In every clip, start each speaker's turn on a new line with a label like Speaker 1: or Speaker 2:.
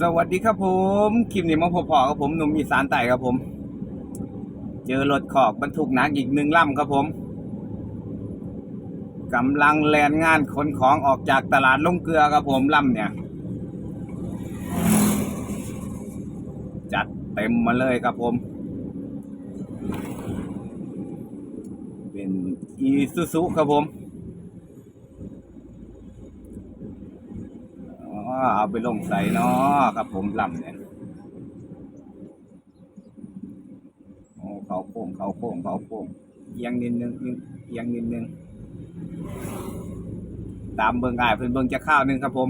Speaker 1: สวัสดีครับผมคลิปนี้มาพบพอกับผมหนุ่มอีสานใต้ครับผม เจอรถขอกบรรทุกหนักอีกหนึ่งลำครับผมกำลังแลนงานขนของออกจากตลาดลงเกลือครับผมลำเนี่ย จัดเต็มมาเลยครับผม เป็นอีซูซุครับผม อ๋อ เอาไปลงใส่เนาะครับผมลำเนี่ยโอ้เขาโค้งเขาโค้งเขาโค้งเอียงนิดนึงเอียงเอียงนิดนึงตามเบิ่งอ้ายเพิ่นเบิ่งจะข้าวนึงครับผม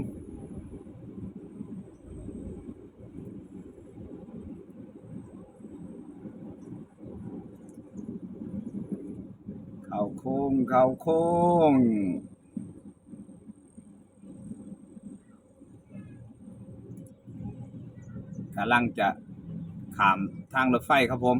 Speaker 1: เขาโค้งเขาโค้ง กำลังจะขามทางรถไฟครับผม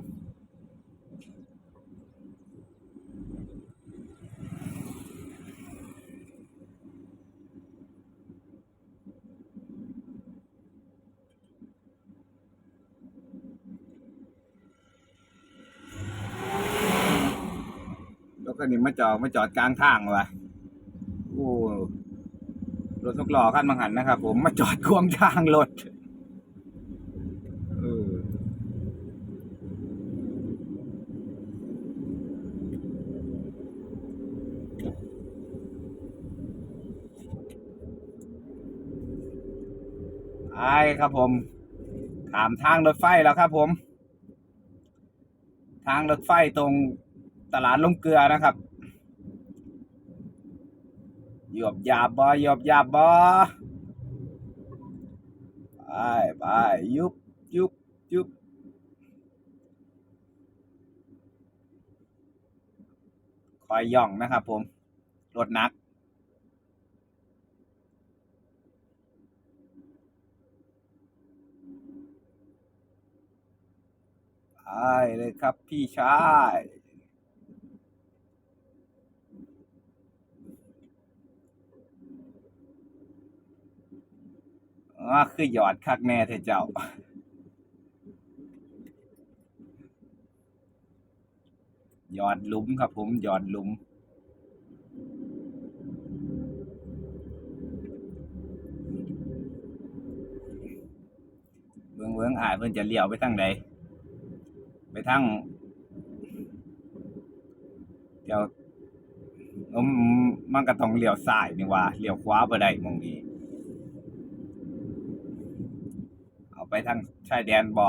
Speaker 1: แล้วก็นี่มาจอดมาจอดกลางทางวะโอ้รถทุกล้อขั้นมังหันนะครับผมมาจอดควงทางรถ ไอครับผมถามทางรถไฟแล้วครับผม ทางรถไฟตรงตลาดลงเกลือนะครับหยอบยาบบอหยอบยาบบอไปไปยุบยุบยุบคอยย่องนะครับผมรถนัก เลยครับพี่ชายอ่าคือหยอดคักแน่เทเจ้าหยอดหลุมครับผมหยอดหลุมเบื้องเบื้องอ่ายเพิ่นจะเลี้ยวไปทางใด ไปทางเดี๋ยวมมันก็ต้องเลี้ยวซ้ายนี่ว่าเลี้ยวขวาบ่ได้มองนี้ เอาไปทางชายแดนบ่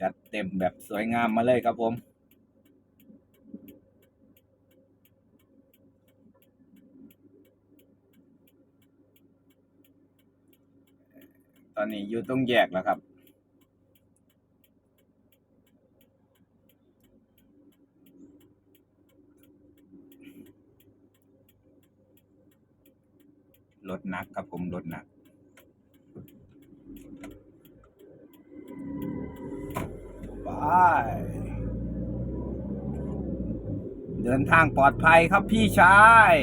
Speaker 1: จัดเต็มแบบสวยงามมาเลยครับผม อนนี้อยู่ตรงแยกแล้วครับ รถหนักครับผมรถหนักไปเดินทางปลอดภัยครับพี่ชาย